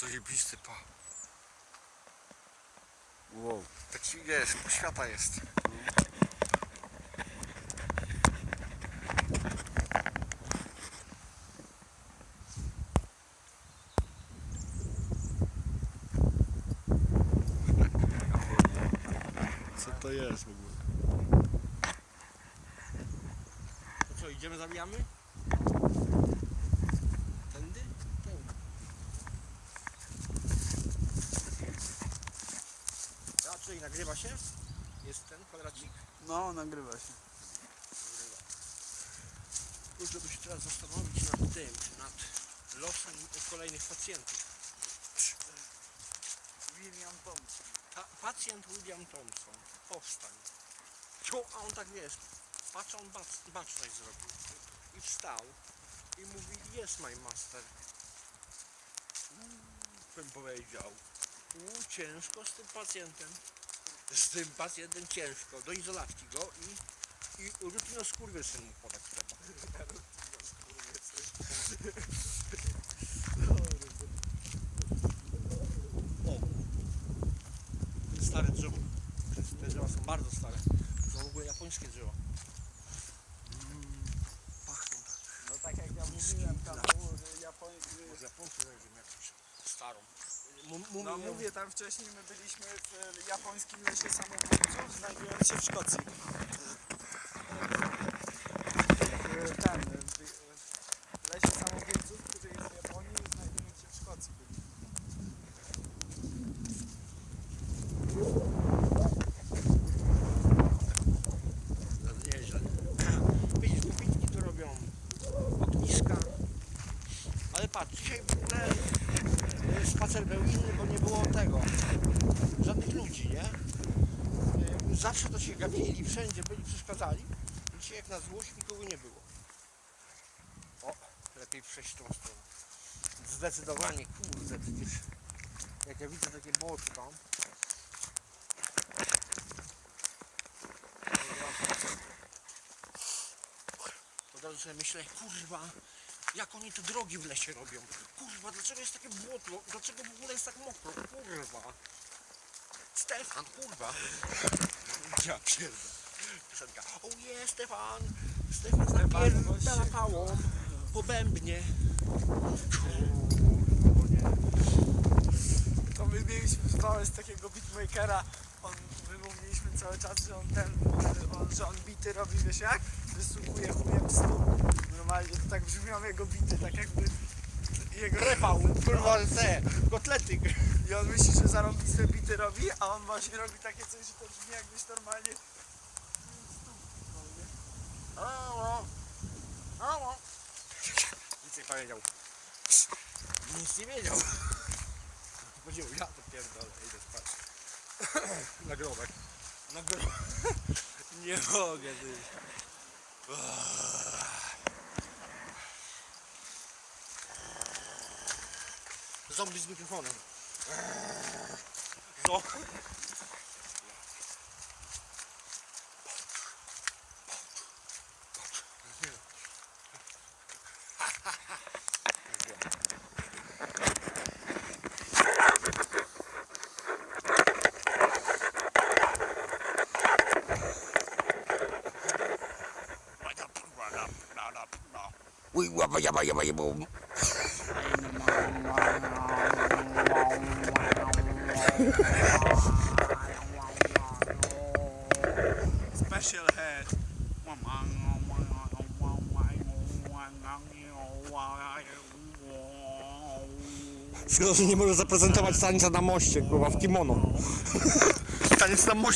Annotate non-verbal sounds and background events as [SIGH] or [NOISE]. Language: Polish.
Zajebisty pa. Wow. Taki wiesz, poświata jest. Co to jest w ogóle? To co, idziemy, zabijamy? Nagrywa się? Jest ten kwadracik? No, nagrywa się. Już żeby się teraz zastanowić nad tym, nad losem kolejnych pacjentów. William Thompson. Ta, pacjent William Thompson, powstań. Ciął, a on tak wiesz, patrz, on bac, baczność zrobił. I wstał i mówi, jest my master. Uuu, bym powiedział. Uuu, ciężko z tym pacjentem. Z tym pacjentem ciężko. Do izolacji go i, i rutino skurwysyn mu podać trzeba. O, stare drzewo. Te drzewa są bardzo stare. To są w ogóle japońskie drzewa. Mm, pachną tak. No tak jak ja mówiłem, tam było, że Japońcy... Może starą. M- mówię, No mówię, tam wcześniej my byliśmy w japońskim lesie samobójców, znajdując się w Szkocji. W- Tam, w w lesie samobójców, który jest w Japonii, znajdując się w Szkocji. Widzisz, kupitki tu robią, ogniska. Ale patrz, dzisiaj w ogóle e, spacer był inny, bo nie było tego. Żadnych ludzi, nie? Zawsze to się gapili, wszędzie byli, przeszkadzali. Dzisiaj jak na złość nikogo nie było. O, lepiej przejść tą stronę. Zdecydowanie, kurde, przecież jak ja widzę takie boty tam. Od razu sobie myślę, kurwa, jak oni te drogi w lesie robią. Kurwa, dlaczego jest takie błotno? Dlaczego w ogóle jest tak mokro? Kurwa. Stefan, kurwa. Ja pierdolę. Piosenka. O nie, Stefan. Stefan zapierdala pałą po bębnie. Kurwa, nie. To my mieliśmy z takiego beatmakera, on, my mówiliśmy cały czas, że on ten, on, że on bity robi, wiesz jak? Wysługuje chujem stół. Normalnie to tak brzmią jego bity, tak jakby jego Repał, kurwa, te, kotlety. I on myśli, że zarąbiste bity robi, a on właśnie robi takie coś, że to brzmi jakbyś normalnie Halo. Halo. Nic nie powiedział. Nic nie wiedział. Powiedział, ja to pierdolę, idę spać. Na grobek. Na grobek. [LAUGHS] Nie mogę, ty. Zombie z mikrofonem. Zo. [LAUGHS] Special head. Szkoda, że nie może zaprezentować tańca na moście, kurwa, w kimono. Taniec na moście